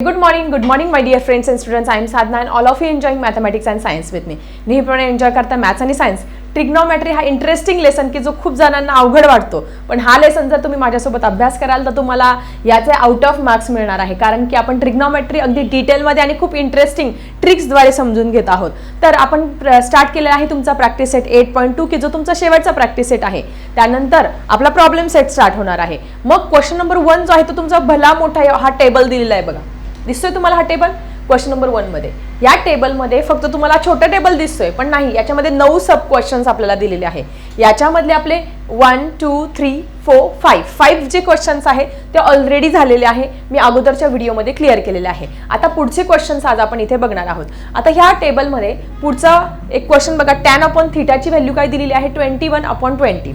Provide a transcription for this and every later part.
Good morning, good morning, my dear friends and students. I am Sadhna and all of you enjoying mathematics and science with me. नेहमीप्रमाणे enjoy करता maths आणि science trigonometry हा interesting lesson की जो खूप जणांना अवघड वाटतो. पण हा लेसन जर तुम्ही माझ्यासोबत अभ्यास कराल तर तुम्हाला याचे आउट ऑफ मार्क्स मिळणार आहे. कारण की आपण ट्रिग्नॉमॅट्री अगदी डिटेलमध्ये आणि खूप इंटरेस्टिंग ट्रिक्सद्वारे समजून घेत आहोत. तर आपण स्टार्ट केलेला आहे तुमचा practice set eight point two की जो तुमचा शेवटचा प्रॅक्टिस सेट आहे. त्यानंतर आपला प्रॉब्लेम सेट स्टार्ट होणार आहे. मग क्वेश्चन नंबर वन जो आहे तो तुमचा भला मोठा हा टेबल दिलेला आहे बघा. दिसतोय तुम्हाला हा टेबल क्वेश्चन नंबर वनमध्ये. या टेबलमध्ये फक्त तुम्हाला छोटं टेबल दिसतोय पण नाही याच्यामध्ये नऊ सब क्वेश्चन्स आपल्याला दिलेले आहे. याच्यामधले आपले one two three four five five जे क्वेश्चन्स आहेत ते ऑलरेडी झालेले आहे. मी अगोदरच्या व्हिडिओमध्ये क्लिअर केलेले आहे. आता पुढचे क्वेश्चन्स आज आपण इथे बघणार आहोत. आता ह्या टेबलमध्ये पुढचा एक क्वेश्चन बघा. टॅन अपॉन थिटाची व्हॅल्यू काय दिलेली आहे? ट्वेंटी वन अपॉन ट्वेंटी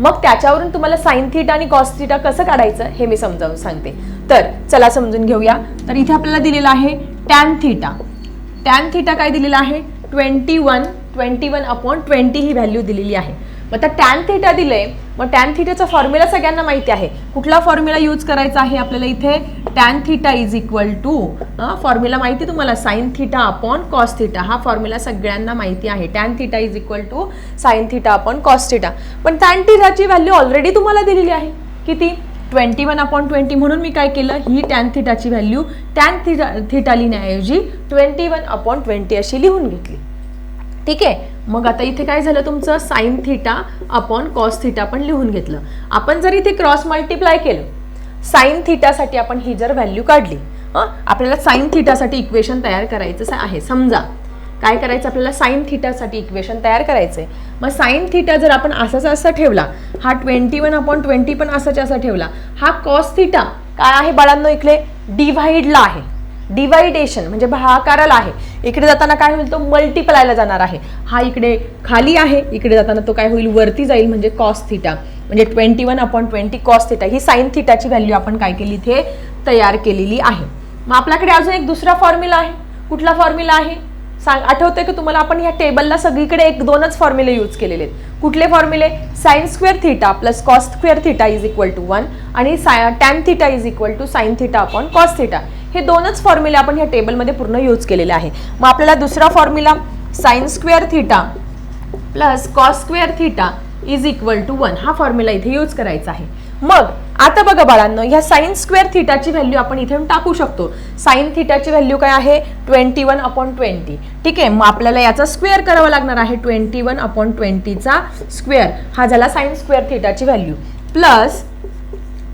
मग त्याच्यावरून तुम्हाला साइन थिटा आणि कॉस थिटा कसं काढायचं हे मी समजावून सांगते. तर चला समजून घेऊया. तर इथे आपल्याला दिलेलं आहे टॅन थिटा टॅन थिटा काय दिलेला आहे? Twenty one twenty one upon twenty ही व्हॅल्यू दिलेली आहे. मग आता टॅन थिटा दिले मग टॅन थिटाचा फॉर्म्युला सगळ्यांना माहिती आहे. कुठला फॉर्म्युला यूज करायचा आहे आपल्याला इथे? Tan theta is equal to formula माहिती तुम्हाला? Sine theta upon cos theta हा फॉर्म्युला सगळ्यांना माहिती आहे. Tan theta is equal to sine theta upon cos theta पण टॅन थिटाची व्हॅल्यू ऑलरेडी तुम्हाला दिलेली आहे. किती? ट्वेंटी वन अपॉन ट्वेंटी म्हणून मी काय केलं? ही टॅन थिटाची व्हॅल्यू टॅन थिटा थिटा लिहिण्याऐवजी ट्वेंटी वन अपॉन ट्वेंटी अशी लिहून घेतली. ठीक आहे? मग आता इथे काय झालं तुमचं? Sine theta upon cos theta पण लिहून घेतलं. आपण जर इथे क्रॉस मल्टिप्लाय केलं साईन थिटासाठी आपण ही जर व्हॅल्यू काढली हं आपल्याला साईन थिटासाठी इक्वेशन तयार करायचं आहे. समजा काय करायचं? आपल्याला साईन थिटासाठी इक्वेशन तयार करायचं आहे मग साइन थिटा जर आपण असाच असा ठेवला हा ट्वेंटी वन अपॉन ट्वेंटी पण असाच असा ठेवला हा कॉस थिटा काय आहे बाळांनो इकडे? डिव्हाइडला आहे. डिवायडेशन म्हणजे भागाकाराला आहे. इकडे जाताना काय होईल तो मल्टिप्लायला जाणार आहे. हा इकडे खाली आहे इकडे जाताना तो काय होईल वरती जाईल म्हणजे कॉस थिटा म्हणजे twenty one upon twenty cos theta ही साइन थिटाची व्हॅल्यू आपण काय केली इथे तयार केलेली आहे. मग आपल्याकडे अजून एक दुसरा फॉर्म्युला आहे. कुठला फॉर्म्युला आहे? सांग आठवतंय की तुम्हाला? आपण ह्या टेबलला सगळीकडे एक दोनच फॉर्म्युले यूज केलेले आहेत. कुठले फॉर्म्युले sine square theta plus cos square theta is equal to one आणि tan theta is equal to sine theta upon cos theta हे दोनच फॉर्म्युले आपण ह्या टेबलमध्ये पूर्ण यूज केलेले आहे. मग आपल्याला दुसरा formula sine square theta plus cos square theta is equal to one हा फॉर्म्युला इथे यूज करायचा आहे. मग आता बघा बाळांनो ह्या साईन स्क्वेअर थिटाची व्हॅल्यू आपण इथे टाकू शकतो. साइन थिटाची व्हॅल्यू काय आहे? ट्वेंटी वन अपॉन ट्वेंटी ठीक आहे? मग आपल्याला याचा स्क्वेअर करावा लागणार आहे. ट्वेंटी वन अपॉन ट्वेंटीचा स्क्वेअर हा झाला sine square थिटाची value plus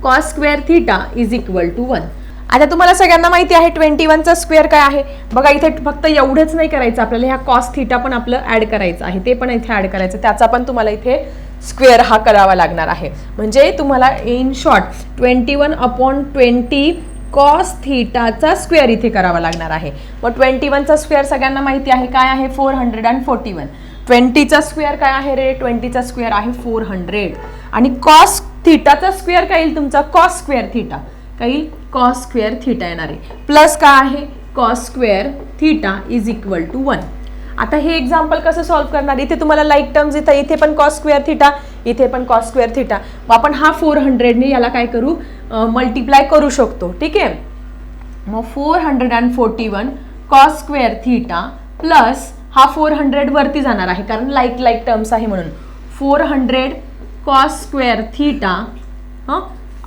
cos square theta is equal to one आता तुम्हाला सगळ्यांना माहिती आहे ट्वेंटी वनचा स्क्वेअर काय आहे. बघा इथे फक्त एवढंच नाही करायचं आपल्याला ह्या कॉस थिटा पण आपलं ॲड करायचं आहे. ते पण इथे ॲड करायचं. त्याचा पण तुम्हाला इथे स्क्वेअर हा करावा लागणार आहे. म्हणजे तुम्हाला in short twenty one upon twenty cos थिटाचा square इथे करावा लागणार आहे. मग ट्वेंटी वनचा स्क्वेअर सगळ्यांना माहिती आहे काय आहे? Four hundred and forty one ट्वेंटीचा square काय आहे रे? ट्वेंटीचा स्क्वेअर आहे फोर हंड्रेड आणि कॉस थिटाचा स्क्वेअर काय येईल तुमचा? कॉस स्क्वेअर थिटा काय येईल कॉस स्क्वेअर थिटा येणार आहे. प्लस काय आहे? Cos square theta is equal to one आता हे एक्झाम्पल कसं सॉल्व्ह करणार? इथे तुम्हाला लाईक टर्म्स येतात इथे पण कॉस स्क्वेअर थिटा इथे पण कॉस स्क्वेअर थिटा मग आपण हा फोर हंड्रेडने याला काय करू? मल्टिप्लाय करू शकतो. ठीक आहे? मग four hundred and forty one cos square theta plus हा फोर हंड्रेड वरती जाणार आहे. कारण लाईक लाईक टर्म्स आहे म्हणून. Four hundred cos square theta हां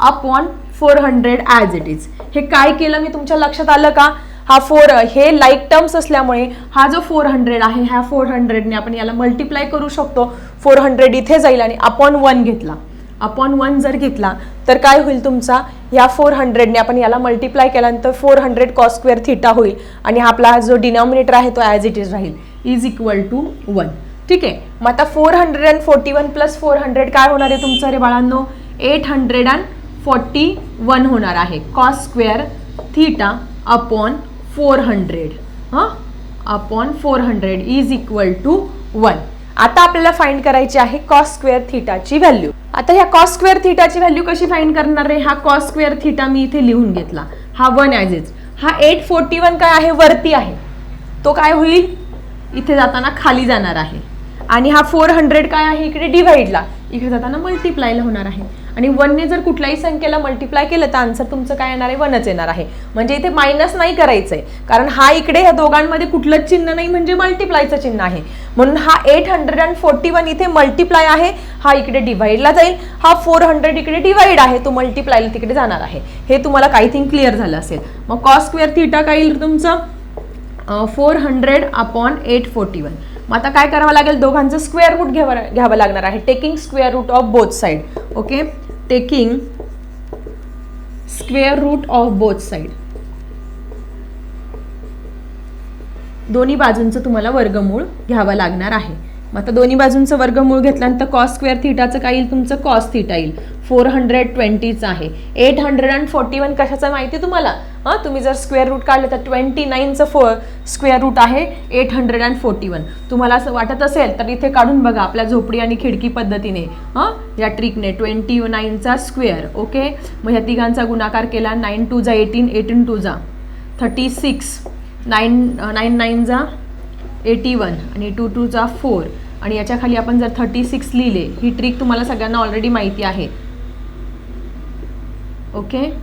upon four hundred as it is हे काय केलं मी तुमच्या लक्षात आलं का? हा फोर हे लाईक टर्म्स असल्यामुळे हा जो फोर हंड्रेड आहे ह्या फोर हंड्रेडने आपण याला मल्टिप्लाय करू शकतो. फोर हंड्रेड इथे जाईल आणि अपॉन वन घेतला. अपॉन वन जर घेतला तर काय होईल तुमचा? या फोर हंड्रेडने आपण याला मल्टिप्लाय केल्यानंतर four hundred cos square theta होईल आणि हा आपला जो डिनॉमिनेटर आहे तो ॲज इट इज राहील. इज इक्वल टू वन ठीक आहे? मग आता four hundred and forty one plus four hundred काय होणार आहे तुमचं रे बाळांनो? Eight hundred and forty one होणार आहे. Cos square theta upon four hundred हां? Upon four hundred is equal to one आता आपल्याला फाइंड करायची आहे कॉस स्क्वेअर थीटाची व्हॅल्यू आता ह्या कॉस स्क्वेअर थीटाची व्हॅल्यू कशी फाइंड करणार आहे? हा कॉस स्क्वेअर थीटा मी इथे लिहून घेतला. हा वन ॲज इज हा एट फोर्टी वन काय आहे? वरती आहे. तो काय होईल? इथे जाताना खाली जाणार आहे. आणि हा फोर हंड्रेड काय आहे? इकडे डिव्हाइडला इकडे जाताना मल्टिप्लायला होणार आहे. आणि वनने जर कुठल्याही संख्येला मल्टिप्लाय केलं तर आन्सर तुमचं काय येणार आहे? वनच येणार आहे. म्हणजे इथे मायनस नाही करायचंय. कारण हा इकडे ह्या दोघांमध्ये कुठलंच चिन्ह नाही म्हणजे मल्टिप्लायचं चिन्ह आहे. म्हणून हा eight hundred and forty one इथे मल्टिप्लाय आहे. हा इकडे डिवाइडला जाईल. हा फोर हंड्रेड इकडे डिवाइड आहे. तो मल्टिप्लायला तिकडे जाणार आहे. हे तुम्हाला काही थिंग क्लिअर झालं असेल. मग कॉस स्क्वेअर थिटा काय येईल तुमचं? Four hundred upon eight forty one मग आता काय करावं लागेल? दोघांचं स्क्वेअर रूट घ्यावं घ्यावं लागणार आहे. Taking square root of both side okay taking square root of both side दोन्ही बाजूंचं तुम्हाला वर्गमूळ घ्यावं लागणार आहे. मग आता दोन्ही बाजूंचं वर्गमूळ घेतल्यानंतर कॉस स्क्वेअर थिटाचं काय येईल? तुमचं कॉस थिटा येईल. फोर हंड्रेड ट्वेंटीचं आहे. Eight hundred and forty one कशाचं माहिती आहे तुम्हाला? हां तुम्ही जर स्क्वेअर रूट काढलं तर ट्वेंटी नाईनचं फो स्क्वेअर रूट आहे eight hundred and forty one. तुम्हाला असं वाटत असेल तर इथे काढून बघा आपल्या झोपडी आणि खिडकी पद्धतीने. हां या ट्रिकने ट्वेंटी नाईनचा स्क्वेअर ओके? मग ह्या तिघांचा गुणाकार केला नाईन टू जा एटीन एटीन टू जा thirty six nine nine nine जा एटी वन आणि टू टू जा फोर. आणि याच्याखाली आपण जर थर्टी सिक्स लिहिले ही ट्रिक तुम्हाला सगळ्यांना ऑलरेडी माहिती आहे. ओके?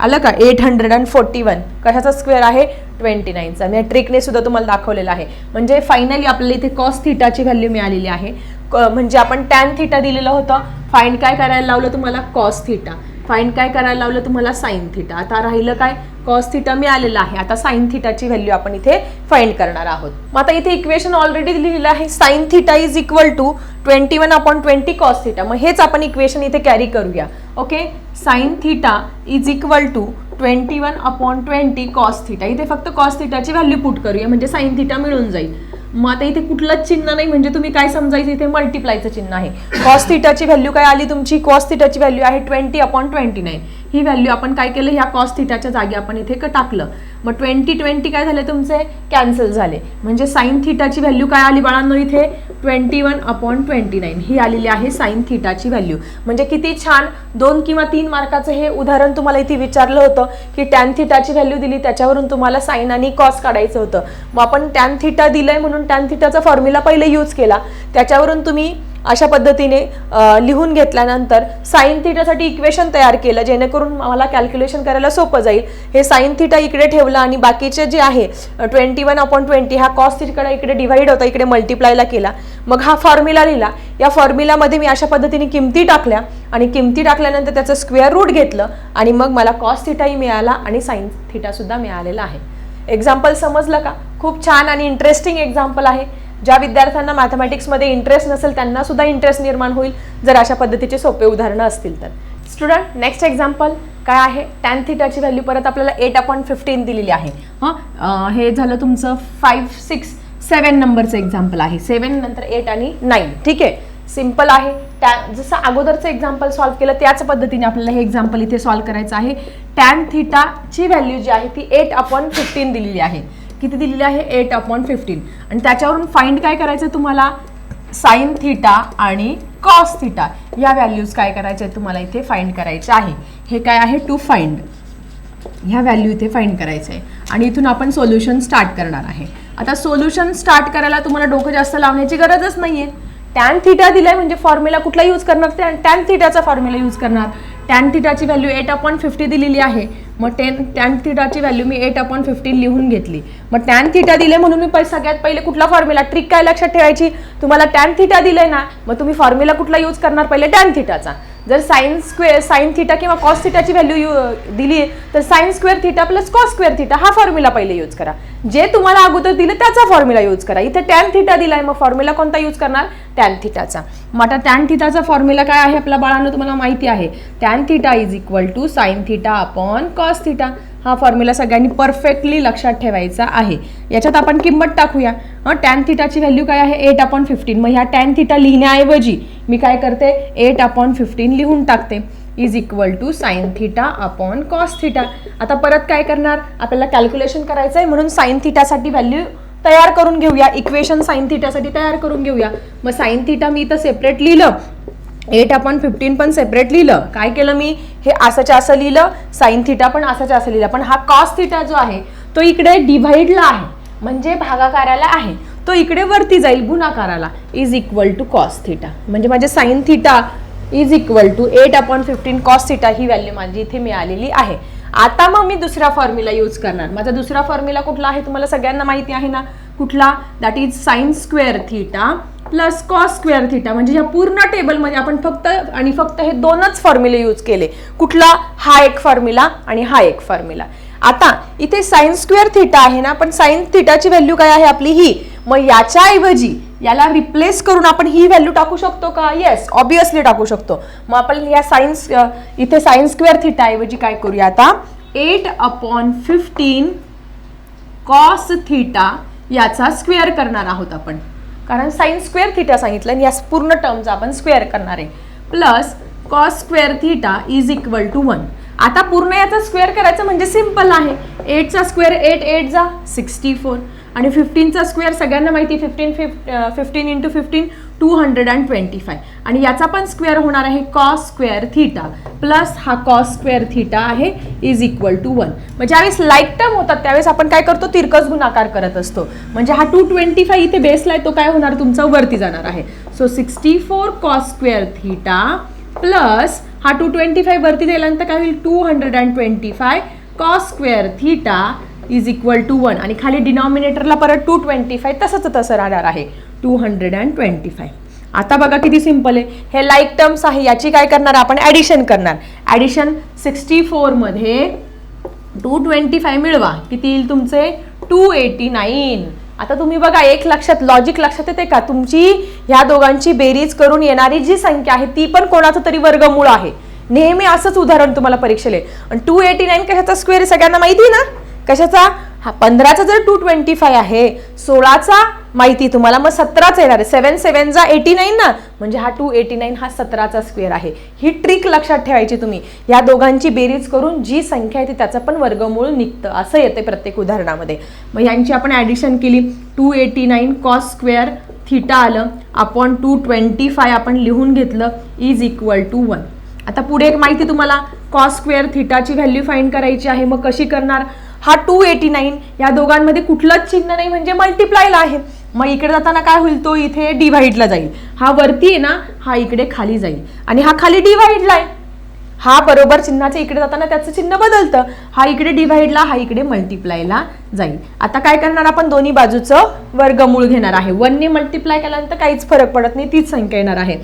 आलं का? Eight hundred and forty one. कशाचा स्क्वेअर आहे? ट्वेंटी नाईनचा. मी ट्रिकने सुद्धा तुम्हाला दाखवलेला आहे. म्हणजे फायनली आपल्याला इथे कॉस थिटाची व्हॅल्यू मिळालेली आहे. क- म्हणजे आपण टॅन थिटा दिलेलं होतं. फाईन काय करायला लावलं तुम्हाला? कॉस थिटा फाईंड काय करायला लावलं तुम्हाला साईन थिटा. आता राहिलं काय? कॉस थिटा मिळालेलं आहे. आता साईन थिटाची व्हॅल्यू आपण इथे फाईंड करणार आहोत. मग आता इथे इक्वेशन ऑलरेडी लिहिलेलं आहे. Sine theta is equal to twenty one upon twenty cos theta. मग हेच आपण इक्वेशन इथे कॅरी करूया. Okay? Sine theta is equal to twenty one upon twenty cos theta. इथे फक्त कॉस थिटाची व्हॅल्यू पुट करूया. म्हणजे साईन थिटा मिळून जाईल. मग आता इथे कुठलंच चिन्ह नाही म्हणजे तुम्ही काय समजायचं? इथे मल्टिप्लायचं चिन्ह आहे. कॉस थिटाची व्हॅल्यू काय आली तुमची? कॉस थिटाची व्हॅल्यू आहे ट्वेंटी अपॉन ट्वेंटी नाईन ही व्हॅल्यू आपण काय केलं? ह्या कॉस थिटाच्या जागी आपण इथे टाकलं. मग ट्वेंटी ट्वेंटी काय झाले तुमचे? कॅन्सल झाले. म्हणजे साईन थिटाची व्हॅल्यू काय आली बाळांनो इथे? Twenty one upon twenty nine ही आलेली आहे साईन थिटाची व्हॅल्यू म्हणजे किती छान. दोन किंवा तीन मार्काचं हे उदाहरण तुम्हाला इथे विचारलं होतं की टॅन थिटाची व्हॅल्यू दिली त्याच्यावरून तुम्हाला साईन आणि कॉस काढायचं होतं. मग आपण टॅन थिटा दिलंय म्हणून टॅन थिटाचा फॉर्म्युला पहिले यूज केला. त्याच्यावरून तुम्ही अशा पद्धतीने लिहून घेतल्यानंतर साईन थिटासाठी इक्वेशन तयार केलं जेणेकरून मला कॅल्क्युलेशन करायला सोपं जाईल. हे साईन थिटा इकडे ठेवलं आणि बाकीचे जे आहे ट्वेंटी वन अपॉन ट्वेंटी हा कॉस थिटाकडे इकडे डिव्हाइड होता इकडे मल्टिप्लायला केला. मग हा फॉर्म्युला लिहिला. या फॉर्म्युलामध्ये मी अशा पद्धतीने किमती टाकल्या आणि किमती टाकल्यानंतर त्याचं स्क्वेअर रूट घेतलं आणि मग मला कॉस थिटाही मिळाला आणि साईन थिटासुद्धा मिळालेला आहे. एक्झाम्पल समजलं का? खूप छान आणि इंटरेस्टिंग एक्झाम्पल आहे. ज्या विद्यार्थ्यांना मॅथमॅटिक्समध्ये इंटरेस्ट नसेल त्यांना सुद्धा इंटरेस्ट निर्माण होईल. जर अशा पद्धतीचे सोपे उदाहरणं असतील तर. स्टुडंट नेक्स्ट एक्झाम्पल काय आहे? टॅन थिटाची व्हॅल्यू परत आपल्याला एट अपॉईंट फिफ्टीन दिलेली आहे. हां? हे झालं तुमचं फाईव्ह सिक्स सेवन नंबरचं एक्झाम्पल आहे. सेवन नंतर एट आणि नाईन ठीक आहे? सिंपल आहे. त्या जसं अगोदरचं एक्झाम्पल सॉल्व्ह केलं त्याच पद्धतीने आपल्याला हे एक्झाम्पल इथे सॉल्व्ह करायचं आहे. टॅन थिटाची व्हॅल्यू जी आहे ती एट अपॉन फिफ्टीन दिलेली आहे. किती दिलेली आहे? एट अपॉन फिफ्टीन आणि त्याच्यावरून फाइंड काय करायचं तुम्हाला? साईन थिटा आणि कॉस थिटा या व्हॅल्यूज काय करायचे तुम्हाला इथे फाइंड करायचे आहे. हे काय आहे? टू फाइंड ह्या व्हॅल्यू इथे फाइंड करायचं आहे आणि इथून आपण सोल्युशन स्टार्ट करणार आहे. आता सोल्युशन स्टार्ट करायला तुम्हाला डोकं जास्त लावण्याची गरजच नाही आहे टॅन थिटा दिलाय म्हणजे फॉर्म्युला कुठला यूज करणार? ते टॅन थिटाचा फॉर्म्युला यूज करणार. टॅन थिटाची व्हॅल्यू एट अपॉन फिफ्टी दिलेली आहे. मग टेन टॅन थिटाची व्हॅल्यू मी एट अपॉन फिफ्टी लिहून घेतली. मग टॅन थिटा दिले म्हणून मी सगळ्यात पहिले कुठला फॉर्म्युला ट्रिक काय लक्षात ठेवायची? तुम्हाला टॅन थिटा दिलंय ना मग तुम्ही फॉर्म्युला कुठला यूज करणार? पहिले टॅन थिटाचा जर साईन स्क्वेअर साईन थिटा किंवा कॉस थिटाची व्हॅल्यू यू दिली तर sine square theta plus cos square theta हा फॉर्म्युला पहिले यूज करा. जे तुम्हाला अगोदर दिलं त्याचा फॉर्म्युला यूज करा. इथे टॅन थिटा दिलाय मग फॉर्म्युला कोणता यूज करणार? टॅन थिटाचा. मग आता टॅन थिटाचा फॉर्म्युला काय आहे आपल्या बाळांना तुम्हाला माहिती आहे. Tan theta is equal to sine theta upon cos theta. हा फॉर्म्युला सगळ्यांनी परफेक्टली लक्षात ठेवायचा आहे. याच्यात आपण किंमत टाकूया. टॅन थिटाची व्हॅल्यू काय आहे? एट अपॉन फिफ्टीन मग ह्या टॅन थिटा लिहिण्याऐवजी मी काय करते? एट अपॉन फिफ्टीन लिहून टाकते. Is equal to sine theta upon cos theta आता परत काय करणार? आपल्याला कॅल्क्युलेशन करायचं आहे म्हणून साईन थिटासाठी व्हॅल्यू तयार करून घेऊया. इक्वेशन साईन थिटासाठी तयार करून घेऊया. मग साईन थिटा मी इथं सेपरेट लिहिलं. एट अपॉन फिफ्टीन पण सेपरेट लिहिलं. काय केलं मी? हे असंच्या असं लिहिलं साईन थिटा पण असंच्या असं लिहिलं. पण हा कॉस थिटा जो आहे तो इकडे डिव्हाइडला आहे. म्हणजे भागाकाराला आहे. तो इकडे वरती जाईल गुणाकाराला. Is equal to cos theta म्हणजे माझे sine theta is equal to eight upon fifteen cos theta he value माझी इथे मिळालेली आहे. आता मग मी दुसरा फॉर्म्युला यूज करणार. माझा दुसरा फॉर्म्युला कुठला आहे? तुम्हाला सगळ्यांना माहिती आहे ना? कुठला? That is sine square theta plus cos square theta म्हणजे या पूर्ण टेबलमध्ये आपण फक्त आणि फक्त हे दोनच फॉर्म्युले यूज केले. कुठला? हा एक फॉर्म्युला आणि हा एक फॉर्म्युला आता इथे साईन स्क्वेअर थिटा आहे ना पण साईन थिटाची व्हॅल्यू काय आहे आपली? ही. मग याच्याऐवजी याला रिप्लेस करून आपण ही व्हॅल्यू टाकू शकतो का? येस ऑब्विसली टाकू शकतो. मग आपण या सायन्स इथे सायन्स स्क्वेअर थिटा ऐवजी काय करूया आता? Eight upon fifteen cos theta याचा स्क्वेअर करणार आहोत आपण. कारण साइन स्क्वेअर थिटा सांगितलं आणि या पूर्ण टर्मचा आपण स्क्वेअर करणार आहे. Plus cos square theta is equal to one आता पूर्ण याचा स्क्वेअर करायचं म्हणजे सिंपल आहे. एटचा स्क्वेअर एट एट जा सिक्स्टी फोर आणि फिफ्टीनचा स्क्वेअर सगळ्यांना माहिती fifteen फिफ fifteen into fifteen two hundred and twenty five. आणि याचा पण स्क्वेअर होणार आहे कॉस स्क्वेअर थिटा. प्लस हा कॉस स्क्वेअर थिटा आहे इज इक्वल टू वन. मग ज्यावेळेस लाईक टर्म होतात त्यावेळेस आपण काय करतो? तिरकस गुणाकार करत असतो. म्हणजे हा टू ट्वेंटी फाय इथे बेसला आहे तो काय होणार? तुमचा वरती जाणार आहे. So sixty four cos square theta plus हा टू ट्वेंटी फाय वरती दिल्यानंतर काय होईल? Two hundred and twenty five cos square theta is equal to one. आणि खाली डिनॉमिनेटरला परत टू ट्वेंटी फाय तसंच तसं राहणार आहे. Two hundred and twenty five आता बघा किती सिंपल आहे. हे लाईक टर्म्स आहे याची काय करणार? आपण ॲडिशन करणार. ॲडिशन सिक्स्टी फोरमध्ये टू ट्वेंटी फाय मिळवा. किती येईल तुमचे? टू एटी नाईन आता तुम्ही बघा एक लक्षात लॉजिक लक्षात येते का? तुमची ह्या दोघांची बेरीज करून येणारी जी संख्या आहे ती पण कोणाचं तरी वर्गमूळ आहे. नेहमी असंच उदाहरण तुम्हाला परीक्षेला. आणि टू एटी नाईन कशाचा स्क्वेअर सगळ्यांना माहिती आहे ना? कशाचा? हा पंधराचा जर टू ट्वेंटी फाय आहे सोळाचा माहिती तुम्हाला मग सतराच येणार आहे. सेवन सेवनचा एटी नाईन ना. म्हणजे हा टू एटी नाईन हा सतराचा स्क्वेअर आहे. ही ट्रिक लक्षात ठेवायची तुम्ही. या दोघांची बेरीज करून जी संख्या आहे ती त्याचं पण वर्गमूळ निघतं. असं येते प्रत्येक उदाहरणामध्ये. मग यांची आपण ॲडिशन केली. Two eighty nine cos square theta आलं. आपण टू ट्वेंटी फाय आपण लिहून घेतलं. इज इक्वल टू वन आता पुढे एक माहिती तुम्हाला कॉस स्क्वेअर थिटाची व्हॅल्यू फाईंड करायची आहे. मग कशी करणार? हा टू एटी नाईन या दोघांमध्ये कुठलंच चिन्ह नाही म्हणजे मल्टिप्लायला आहे. मग इकडे जाताना काय होईल तो इथे डिव्हाइडला जाईल. हा वरती आहे ना हा इकडे खाली जाईल. आणि हा खाली डिव्हाइडला आहे. हा बरोबर चिन्हाच्या इकडे जाताना त्याचं चिन्ह बदलतं. हा इकडे डिव्हाइडला हा इकडे मल्टिप्लायला जाईल. आता काय करणार आपण? दोन्ही बाजूचं वर्गमूळ घेणार आहे. वनने मल्टिप्लाय केल्यानंतर काहीच फरक पडत नाही तीच संख्या येणार आहे.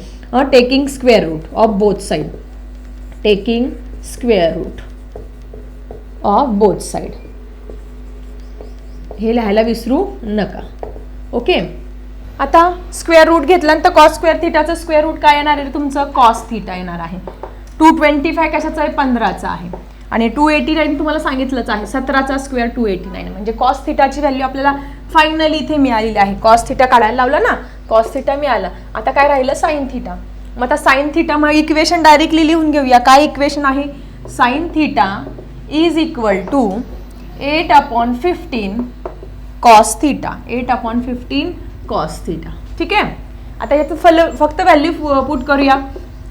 Taking square root of both side taking square root of both side हे लिहायला विसरू नका. ओके आता स्क्वेअर रूट घेतल्यानंतर कॉस स्क्वेअर थिटाचं स्क्वेअर रूट काय येणार आहे? तुमचं कॉस थिटा येणार आहे. टू ट्वेंटी फाय कशाचं आहे? पंधराचा आहे. आणि टू एटी नाईन तुम्हाला सांगितलंच आहे. सतराचा स्क्वेअर टू एटी नाईन म्हणजे कॉस थिटाची व्हॅल्यू आपल्याला फायनली इथे मिळालेली आहे. कॉस थिटा काढायला लावला ना? कॉस थिटा मिळाला. आता काय राहिलं? साईन थिटा मग आता साईन थिटा मग इक्वेशन डायरेक्टली लिहून घेऊया. काय इक्वेशन आहे? Sine theta is equal to eight upon fifteen cos theta. Eight upon fifteen cos theta. ठीक आहे? आता याचं फल फक्त व्हॅल्यू पुट करूया.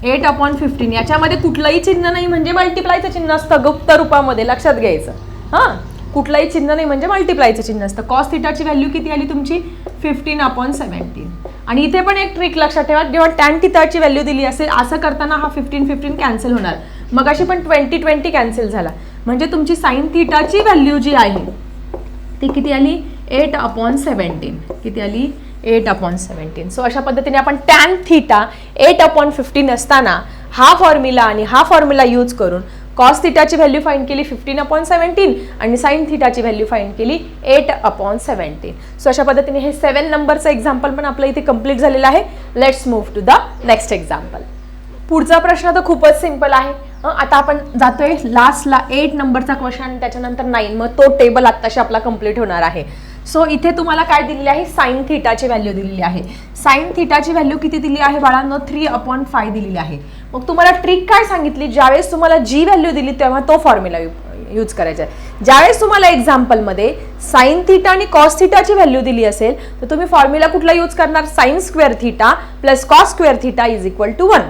एट अपॉन फिफ्टीन याच्यामध्ये कुठलंही चिन्ह नाही म्हणजे मल्टिप्लायचं चिन्ह असतं गुप्त रूपामध्ये लक्षात घ्यायचं. हां? कुठलंही चिन्ह नाही म्हणजे मल्टिप्लायचं चिन्ह असतं. कॉस थिटाची व्हॅल्यू किती आली तुमची? फिफ्टीन अपॉन सेवन्टीन आणि इथे पण एक ट्रिक लक्षात ठेवा जेव्हा टॅन थिटाची व्हॅल्यू दिली असेल असं करताना हा फिफ्टीन फिफ्टीन कॅन्सल होणार. मग अशी पण ट्वेंटी ट्वेंटी कॅन्सल झाला. म्हणजे तुमची साईन थिटाची व्हॅल्यू जी आहे ती किती आली? एट अपॉन सेवन्टीन किती आली? एट अपॉन सेवन्टीन सो अशा पद्धतीने आपण tan theta eight upon fifteen असताना हा फॉर्म्युला आणि हा फॉर्म्युला यूज करून कॉस थिटाची व्हॅल्यू फाईंड केली फिफ्टीन अपॉन सेवन्टीन आणि साईन थिटाची व्हॅल्यू फाईंड केली एट अपॉन सेवन्टीन सो अशा पद्धतीने हे सेवन नंबरचं एक्झाम्पल पण आपलं इथे कंप्लीट झालेलं आहे. Let's move to the next example पुढचा प्रश्न तर खूपच सिंपल आहे. हं, आता आपण जातोय लास्टला एट नंबरचा क्वेश्चन त्याच्यानंतर नाईन मग तो टेबल आत्ताशी आपला कंप्लीट होणार आहे. सो इथे तुम्हाला काय दिलेली आहे? साईन थिटाची व्हॅल्यू दिलेली आहे. साईन थिटाची व्हॅल्यू किती दिली आहे बाळांनो? थ्री अपॉन फाय दिलेली आहे. मग तुम्हाला ट्रिक काय सांगितली? ज्यावेळेस तुम्हाला जी व्हॅल्यू दिली तेव्हा तो फॉर्म्युला यूज करायचा आहे. ज्यावेळेस तुम्हाला एक्झाम्पलमध्ये साईन थिटा आणि कॉस थिटाची व्हॅल्यू दिली असेल तर तुम्ही फॉर्म्युला कुठला यूज करणार? Sine square theta plus cos square theta is equal to one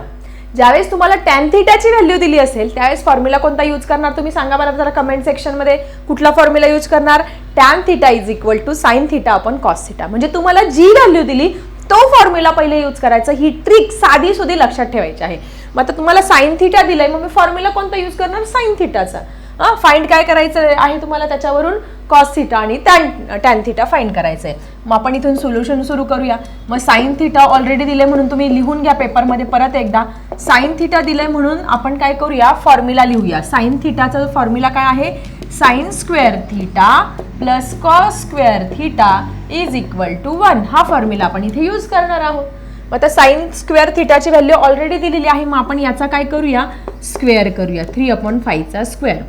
ज्यावेळेस तुम्हाला टॅन थिटाची व्हॅल्यू दिली असेल त्यावेळेस फॉर्म्युला कोणता यूज करणार? तुम्ही सांगा मला जरा कमेंट सेक्शनमध्ये कुठला फॉर्म्युला यूज करणार? Tan theta is equal to sine theta आपण कॉस थिटा म्हणजे तुम्हाला जी व्हॅल्यू दिली तो फॉर्म्युला पहिले यूज करायचा. ही ट्रिक साधी सुधी लक्षात ठेवायची आहे. मग आता तुम्हाला साईन थिटा दिलाय मग मी फॉर्म्युला कोणता यूज करणार? साईन थिटाचा फाइंड काय करायचं आहे तुम्हाला त्याच्यावरून? कॉस थिटा आणि टॅन टॅन थिटा फाईंड करायचं आहे मग आपण इथून सोल्युशन सुरू करूया. मग साईन थिटा ऑलरेडी दिले म्हणून तुम्ही लिहून घ्या पेपरमध्ये परत एकदा. साईन थिटा दिले म्हणून आपण काय करूया? फॉर्म्युला लिहूया. साईन थिटाचा फॉर्म्युला काय आहे? Sine square theta plus cos square theta is equal to one हा फॉर्म्युला आपण इथे यूज करणार आहोत. मग आता साईन स्क्वेअर थिटाची व्हॅल्यू ऑलरेडी दिलेली आहे. मग आपण याचा काय करूया? स्क्वेअर करूया. Three upon फाईव्हचा square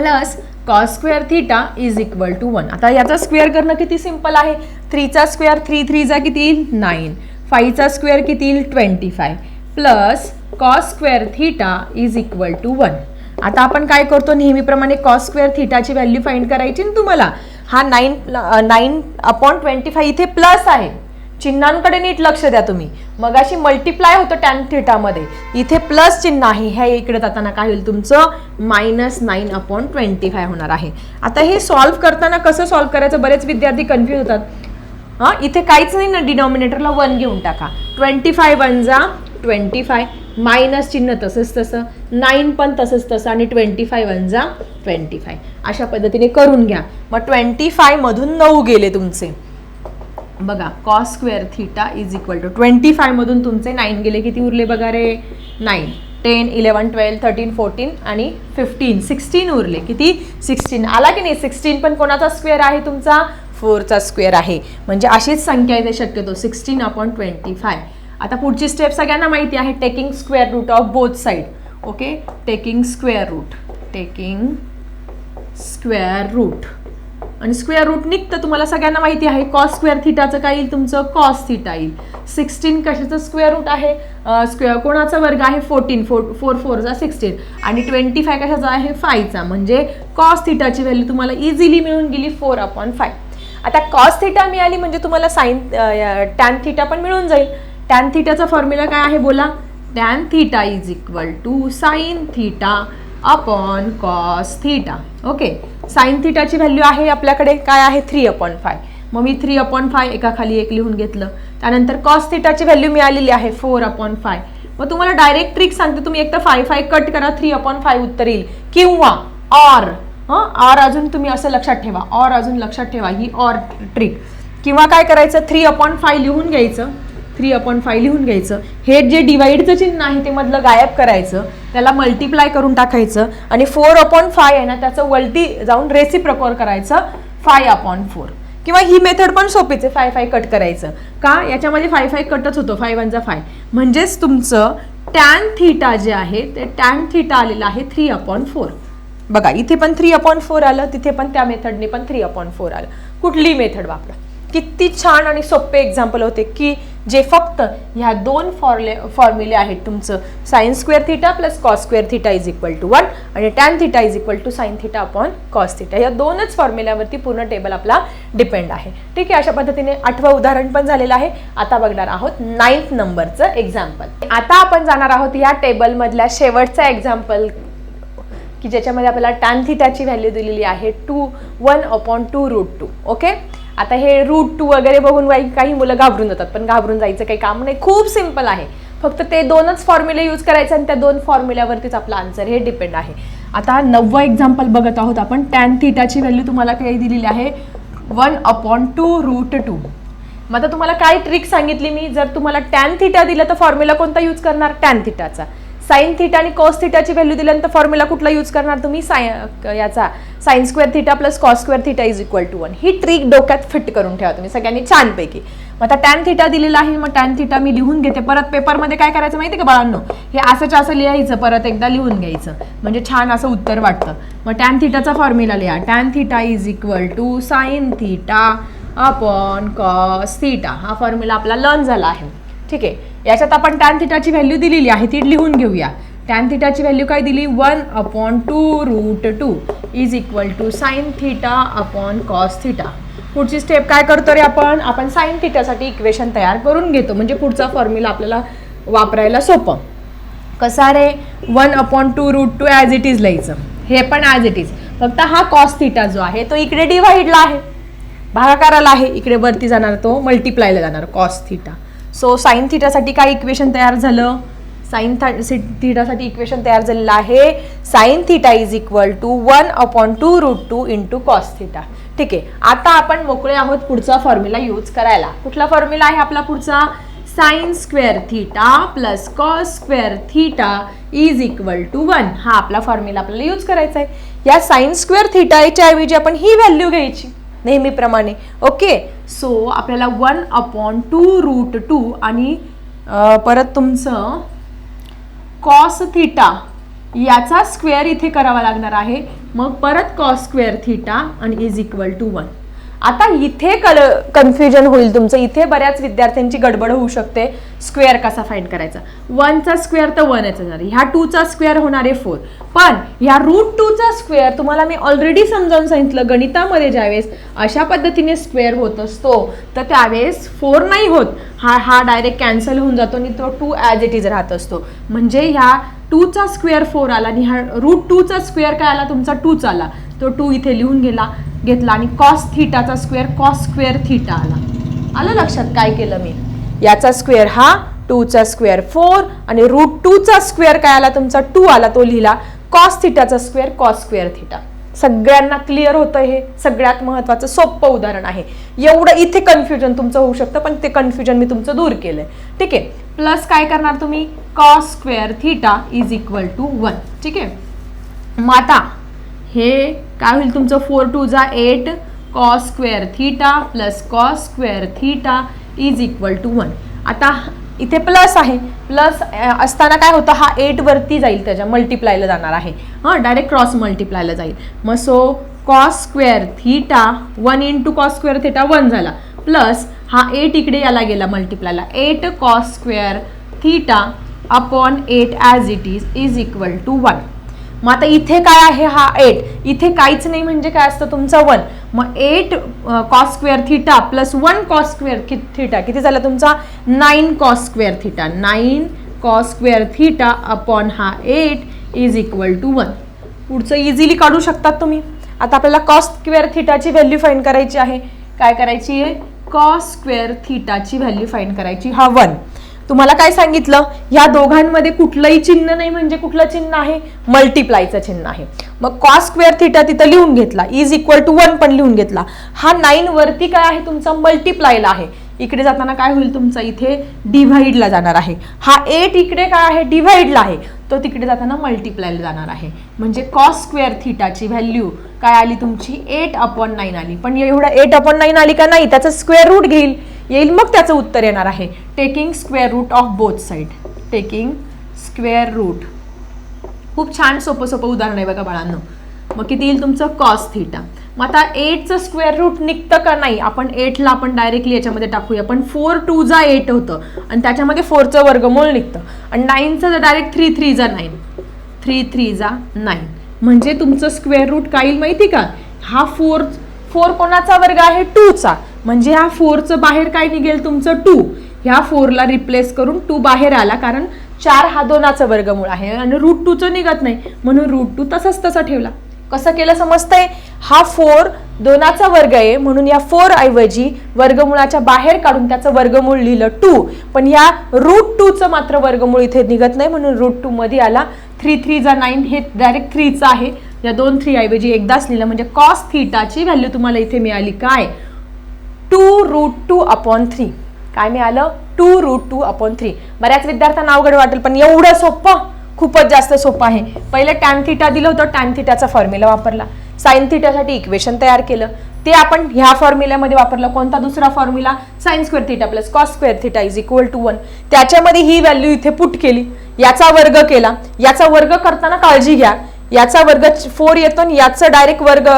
plus cos square theta is equal to one. आता याचा स्क्वेअर करणं किती सिंपल आहे? थ्रीचा स्क्वेअर थ्री थ्रीचा किती? येईल नाईन. फाईव्हचा स्क्वेअर किती? येईल twenty five plus cos square theta is equal to one. आता आपण काय करतो? नेहमीप्रमाणे कॉस स्क्वेअर थीटाची व्हॅल्यू फाईंड करायची ना तुम्हाला. हा nine nine upon twenty five इथे प्लस आहे. चिन्हांकडे नीट लक्ष द्या तुम्ही. मग अशी मल्टिप्लाय होतं टॅन थिटामध्ये इथे प्लस चिन्ह आहे. ह्या इकडे जाताना काय होईल तुमचं? Minus nine upon twenty five होणार आहे. आता हे सॉल्व्ह करताना कसं सॉल्व्ह करायचं? बरेच विद्यार्थी कन्फ्यूज होतात. हां? इथे काहीच नाही ना. डिनॉमिनेटरला वन घेऊन टाका. ट्वेंटी फाय वन जा ट्वेंटी फाय मायनस चिन्ह तसंच तसं. नाईन पण तसंच तसं. आणि ट्वेंटी फाय वन जा ट्वेंटी फाय अशा पद्धतीने करून घ्या. मग ट्वेंटी फायमधून नऊ गेले तुमचे. बघा cos square theta is equal to twenty फायमधून तुमचे नाईन गेले किती उरले बघा रे? Nine ten eleven twelve thirteen fourteen आणि फिफ्टीन सिक्स्टीन उरले. किती? सिक्स्टीन आला की नाही? सिक्स्टीन पण कोणाचा स्क्वेअर आहे तुमचा? फोरचा स्क्वेअर आहे. म्हणजे अशीच संख्या येते शक्यतो. सिक्स्टीन अपॉन ट्वेंटी फाय आता पुढची स्टेप सगळ्यांना माहिती आहे. Taking square root of both side okay taking square root taking square root आणि स्क्वेअर रूट निघतं तुम्हाला सगळ्यांना माहिती आहे. कॉस स्क्वेअर थिटाचं काय येईल तुमचं? कॉस थिटा येईल. सिक्स्टीन कशाचं स्क्वेअर रूट आहे? स्क्वेअर कोणाचा वर्ग आहे? फोर्टीन फोर फोर फोरचा सिक्स्टीन आणि ट्वेंटी फाय कशाचा आहे? फायचा म्हणजे कॉस थिटाची व्हॅल्यू तुम्हाला इझिली मिळून गेली फोर अपॉन फाय आता कॉस थिटा मिळाली म्हणजे तुम्हाला साईन टॅन थिटा पण मिळून जाईल. टॅन थिटाचा फॉर्म्युला काय आहे? बोला. Tan theta is equal to sine theta upon cos theta. Okay? Sine थिटाची value आहे आपल्याकडे. काय आहे? Three upon five. मग मी थ्री अपॉन फाय एका खाली एक लिहून घेतलं. त्यानंतर कॉस थिटाची व्हॅल्यू मिळालेली आहे फोर अपॉन फाय. मग तुम्हाला डायरेक्ट ट्रिक सांगते. तुम्ही एक तर फाय फाय कट करा थ्री अपॉन फाय उत्तर येईल. किंवा ऑर. हां? ऑर अजून तुम्ही असं लक्षात ठेवा. ऑर अजून लक्षात ठेवा. ही ऑर ट्रिक. किंवा काय करायचं? थ्री अपॉन फाय लिहून घ्यायचं. थ्री अपॉन फाय लिहून घ्यायचं. हे जे डिवाईडचं चिन्ह आहे ते मधलं गायब करायचं. त्याला मल्टिप्लाय करून टाकायचं. आणि फोर अपॉन फाय आहे ना त्याचं वलटी जाऊन रेसी प्रकोर करायचं. फाय अपॉन फोर किंवा ही मेथड पण सोपीच आहे फाय फाय कट करायचं. का? याच्यामध्ये फाय फाय कटच होतो फाय वनचा फाय म्हणजेच तुमचं टॅन थिटा जे आहे ते टॅन थिटा आलेलं आहे थ्री अपॉन फोर बघा इथे पण थ्री अपॉन फोर आलं तिथे पण त्या मेथडने पण थ्री अपॉन फोर आलं. कुठली मेथड वापरा. किती छान आणि सोपे एक्झाम्पल होते की जे फक्त ह्या दोन फॉर्ले फॉर्म्युले आहेत तुमचं. Sine square theta plus cos square theta is equal to one आणि tan theta is equal to sine theta upon cos theta या दोनच फॉर्म्युल्यावरती पूर्ण टेबल आपला डिपेंड आहे. ठीक आहे अशा पद्धतीने आठवं उदाहरण पण झालेलं आहे. आता बघणार आहोत नाईन्थ नंबरचं एक्झाम्पल आता आपण जाणार आहोत या टेबलमधल्या शेवटचा एक्झाम्पल की ज्याच्यामध्ये आपल्याला टॅन थिटाची व्हॅल्यू दिलेली आहे two one upon two root two okay आता हे रूट टू वगैरे बघून काही मुलं घाबरून जातात पण घाबरून जायचं काही काम नाही. खूप सिंपल आहे. फक्त ते दोनच फॉर्म्युले यूज करायचे आणि त्या दोन फॉर्म्युल्यावरतीच आपला आन्सर हे डिपेंड आहे. आता नववं एक्झाम्पल बघत आहोत आपण. टॅन थिटाची व्हॅल्यू तुम्हाला काही दिलेली आहे. One upon two root two मग आता तुम्हाला काय ट्रिक सांगितली मी. जर तुम्हाला टॅन थिटा दिलं तर फॉर्म्युला कोणता यूज करणार? टॅन थिटाचा साईन थिटा आणि कॉस थिटाची व्हॅल्यू दिल्यानंतर फॉर्म्युला कुठला यूज करणार तुम्ही? साय याचा. Sine square theta plus cos square theta is equal to one he trick डोक्यात फिट करून ठेवा तुम्ही सगळ्यांनी छानपैकी. मग आता टॅन थिटा दिलेला आहे मग टॅन थिटा मी लिहून घेते. परत पेपरमध्ये काय करायचं माहिती का बाळांनो? हे असंच असं लिहायचं परत एकदा लिहून घ्यायचं. म्हणजे छान असं उत्तर वाटतं. मग टॅन थिटाचा फॉर्म्युला लिहा. Tan theta is equal to sine theta upon cos theta हा फॉर्म्युला आपला लर्न झाला आहे. ठीक आहे. याच्यात आपण टॅन थिटाची व्हॅल्यू दिलेली आहे ती लिहून घेऊया. टॅन थिटाची व्हॅल्यू काय दिली? One upon two root two is equal to sine theta upon cos theta पुढची स्टेप काय करतो रे आपण? आपण साईन थिटासाठी इक्वेशन तयार करून घेतो. म्हणजे पुढचा फॉर्म्युला आपल्याला वापरायला सोपं. कसा रे? One upon two root two as it is लिहायचं. हे पण ॲज इट इज फक्त हा कॉस थिटा जो आहे तो इकडे डिवाइडला आहे. भागाकाराला आहे. इकडे वरती जाणार तो मल्टिप्लायला जाणार कॉस थिटा सो साईन थिटासाठी काय इक्वेशन तयार झालं? साईन थिटासाठी इक्वेशन तयार झालेलं आहे. Sine theta is equal to one upon two root two into cos theta ठीक आहे. आता आपण मोकळे आहोत पुढचा फॉर्म्युला यूज करायला. कुठला फॉर्म्युला आहे आपला पुढचा? Sine square theta plus cos square theta is equal to one हा आपला फॉर्म्युला आपल्याला यूज करायचा आहे या साईन स्क्वेअर थिटाच्या ऐवजी आपण ही व्हॅल्यू घ्यायची. नेहमीप्रमाणे. ओके सो आपल्याला one upon two root two आणि परत तुमचं कॉस थिटा याचा स्क्वेअर इथे करावा लागणार आहे. मग परत कॉस स्क्वेअर थिटा आणि इज इक्वल टू वन आता इथे कल कन्फ्युजन होईल तुमचं. इथे बऱ्याच विद्यार्थ्यांची गडबड होऊ शकते. स्क्वेअर कसा फाईंड करायचा? वनचा स्क्वेअर तर वन येणार ह्या टूचा स्क्वेअर होणार आहे फोर. पण ह्या रूट टूचा स्क्वेअर तुम्हाला मी ऑलरेडी समजावून सांगितलं गणितामध्ये ज्यावेळेस अशा पद्धतीने स्क्वेअर होत असतो तर त्यावेळेस फोर नाही होत. हा हा डायरेक्ट कॅन्सल होऊन जातो आणि तो टू ॲज इट इज राहत असतो. म्हणजे ह्या टूचा स्क्वेअर फोर आला आणि हा रूट टूचा स्क्वेअर काय आला? तुमचा टूच आला. तो टू इथे लिहून गेला घेतला आणि कॉस थिटाचा स्क्वेअर कॉस स्क्वेअर थिटा आला. आलं लक्षात काय केलं मी? याचा स्क्वेअर हा टूचा स्क्वेअर फोर आणि रूट टूचा स्क्वेअर काय आला तुमचा? टू आला तो लिहिला कॉस थिटाचा स्क्वेअर कॉस स्क्वेअर थिटा. सगळ्यांना क्लिअर होतं हे सगळ्यात महत्त्वाचं सोपं उदाहरण आहे. एवढं इथे कन्फ्युजन तुमचं होऊ शकतं पण ते कन्फ्युजन मी तुमचं दूर केलं आहे ठीक आहे? प्लस काय करणार तुम्ही? Cos square theta is equal to one ठीक आहे? मग आता हे काय होईल तुमचं? फोर टू जा eight cos square theta plus cos square theta is equal to one आता इथे प्लस आहे. प्लस असताना काय होतं? हा एटवरती जाईल त्याच्या. मल्टिप्लायला जाणार आहे. हां डायरेक्ट क्रॉस मल्टिप्लायला जाईल. मग so cos square theta one into cos square theta one झाला. प्लस हा एट इकडे याला गेला मल्टिप्लायला eight cos square theta upon eight as it is is equal to one मग आता इथे काय आहे हा एट इथे काहीच नाही म्हणजे काय असतं तुमचा वन मग eight cos square theta plus one cos square theta किती झाला तुमचा? Nine cos square theta nine cos square theta upon हा eight is equal to one पुढचं इझिली काढू शकतात तुम्ही. आता आपल्याला कॉस स्क्वेअर थिटाची व्हॅल्यू फाईंड करायची आहे. काय करायची आहे? कॉस स्क्वेअर थिटाची व्हॅल्यू फाईंड करायची. हा वन तुम्हाला काय सांगितलं? या दोघांमध्ये कुठलंही चिन्ह नाही म्हणजे कुठलं चिन्ह आहे? मल्टिप्लायचं चिन्ह आहे. मग कॉस स्क्वेअर थिटा तिथं लिहून घेतला. इज इक्वल टू वन पण लिहून घेतला. हा नाईन वरती काय आहे? तुमचा मल्टिप्लायला आहे. इकडे जाताना काय होईल? तुमचा इथे डिव्हाइडला जाणार आहे. हा एट इकडे काय आहे? डिव्हाइडला आहे. तो तिकडे जाताना मल्टिप्लायला जाणार आहे. म्हणजे कॉस स्क्वेअर थिटाची व्हॅल्यू काय आली? तुमची एट अपॉन नाईन आली. पण एवढं एट अपॉन नाईन आली का नाही? त्याचं स्क्वेअर रूट घेईल. येईल मग त्याचं उत्तर येणार आहे. Taking square root of both side taking square root खूप छान सोपं सोपं उदाहरण आहे बघा बाळांनो. मग किती येईल तुमचं? कॉस थिटा मग आता एटचं स्क्वेअर रूट निघतं का नाही? आपण एटला आपण डायरेक्टली याच्यामध्ये टाकूया. पण फोर टू एट होतं. आणि त्याच्यामध्ये फोरचं वर्गमूळ निघतं. आणि नाईनचं डायरेक्ट थ्री थ्री जा नाईन थ्री थ्री जा नाईन म्हणजे तुमचं स्क्वेअर रूट काय येईल माहिती का? हा फोर फोर कोणाचा वर्ग आहे? टूचा म्हणजे ह्या फोरचं बाहेर काय निघेल तुमचं? टू. ह्या फोरला रिप्लेस करून टू बाहेर आला कारण चार हा दोनाचं वर्गमूळ आहे आणि रूट टूचं निघत नाही. म्हणून रूट टू तसंच तसा ठेवला. कसं केलं समजतंय? हा फोर दोनाचा वर्ग आहे म्हणून या फोर ऐवजी वर्गमुळाच्या बाहेर काढून त्याचं वर्गमूळ लिहिलं टू पण या रूट टूचं मात्र वर्गमूळ इथे निघत नाही म्हणून रूट टू मध्ये आला थ्री थ्री जा नाईन हे डायरेक्ट थ्रीचं आहे. या दोन थ्री ऐवजी एकदाच लिहिलं म्हणजे कॉस थीटाची व्हॅल्यू तुम्हाला इथे मिळाली काय? Two root two upon three. काय मिळालं? Two root two upon three. बऱ्याच विद्यार्थ्यांना अवघड वाटेल पण एवढं सोपं? खूपच जास्त सोपं आहे. पहिले टॅन थिटा दिलं होतं टॅन थिटाचा फॉर्म्युला वापरला. साईन थिटासाठी इक्वेशन तयार केलं. ते आपण ह्या फॉर्म्युल्यामध्ये वापरलं. कोणता दुसरा formula sine square theta plus cos square theta is equal to one त्याच्यामध्ये ही व्हॅल्यू इथे पुट केली. याचा वर्ग केला. याचा वर्ग करताना काळजी घ्या. याचा वर्ग फोर येतो आणि याचं डायरेक्ट वर्ग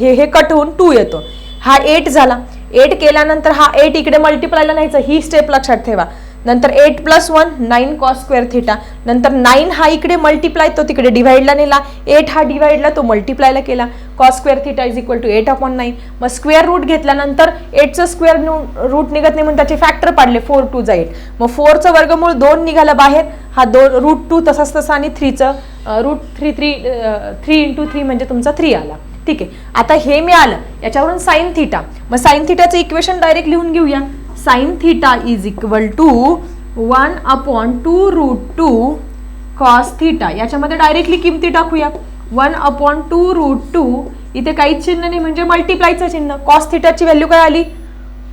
हे हे कट होऊन टू येतो. हा एट झाला. एट केल्यानंतर हा एट इकडे मल्टिप्लायला न्यायचं ही स्टेप लक्षात ठेवा. नंतर eight plus one nine cos square theta नंतर नाईन हा इकडे मल्टिप्लाय तो तिकडे डिव्हाइडला नेला. एट हा डिव्हाइडला तो मल्टिप्लायला केला. Cos square theta is equal to eight upon nine मग स्क्वेअर रूट घेतल्यानंतर एटचं स्क्वेअर रूट निघत नाही म्हणून त्याचे फॅक्टर पाडले. फोर टू जा एट मग फोरचं वर्गमूळ दोन निघालं बाहेर. हा दोन रूट टू तसाच तसा आणि थ्रीचं root three three three into three म्हणजे तुमचा थ्री आला. ठीक आहे. आता हे मिळालं याच्यावरून साईन थिटा मग साईन थिटाचं इक्वेशन डायरेक्ट लिहून घेऊया. Sine theta is equal to one upon two root two cos theta याच्यामध्ये डायरेक्टली किमती टाकूया. One upon two root two इथे काहीच चिन्ह नाही म्हणजे मल्टिप्लायचं चिन्ह. कॉस थिटाची व्हॅल्यू काय आली?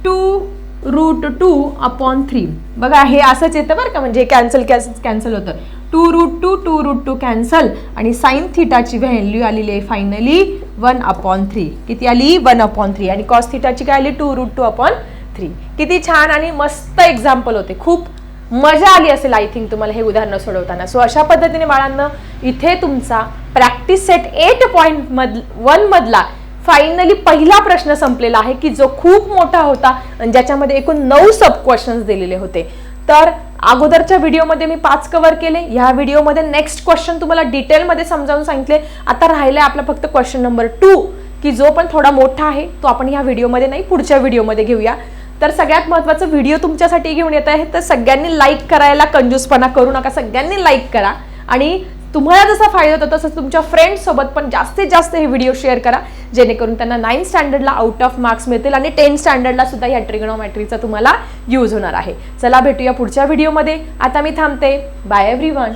Two root two upon three बघा हे असंच येतं बरं का म्हणजे कॅन्सल कॅन्सल होतं. Two root two two root two cancel आणि साईन थिटाची व्हॅल्यू आलेली आहे फायनली वन अपॉन थ्री किती आली? वन अपॉन थ्री आणि कॉस थिटाची काय आली? Two root two upon three किती छान आणि मस्त एक्झाम्पल होते. खूप मजा आली असेल आय थिंक तुम्हाला हे उदाहरणं सोडवताना. सो अशा पद्धतीने बाळांना इथे तुमचा प्रॅक्टिस सेट एट पॉईंट मध वन मधला फायनली पहिला प्रश्न संपलेला आहे की जो खूप मोठा होता आणि ज्याच्यामध्ये एकूण नऊ सब क्वेश्चन्स दिलेले होते. तर अगोदरच्या व्हिडिओमध्ये मी पाच कव्हर केले. ह्या व्हिडिओमध्ये नेक्स्ट क्वेश्चन तुम्हाला डिटेलमध्ये समजावून सांगितले. आता राहिलं आपला फक्त क्वेश्चन नंबर टू की जो पण थोडा मोठा आहे तो आपण ह्या व्हिडिओमध्ये नाही पुढच्या व्हिडिओमध्ये घेऊया. तर सगळ्यात महत्त्वाचं व्हिडिओ तुमच्यासाठी घेऊन येत आहे तर सगळ्यांनी लाईक करायला कंजूसपणा करू नका. सगळ्यांनी लाईक करा. आणि तुम्हाला जसा फायदा होतो तसंच तुमच्या फ्रेंड्स सोबत पण जास्तीत जास्त हे व्हिडिओ शेअर करा. जेणेकरून त्यांना नाईन स्टँडर्डला आउट ऑफ मार्क्स मिळतील आणि टेन्थ स्टँडर्डला सुद्धा या ट्रिग्नोमॅट्रीचा तुम्हाला यूज होणार आहे. चला भेटूया पुढच्या व्हिडिओमध्ये आता मी थांबते. Bye every one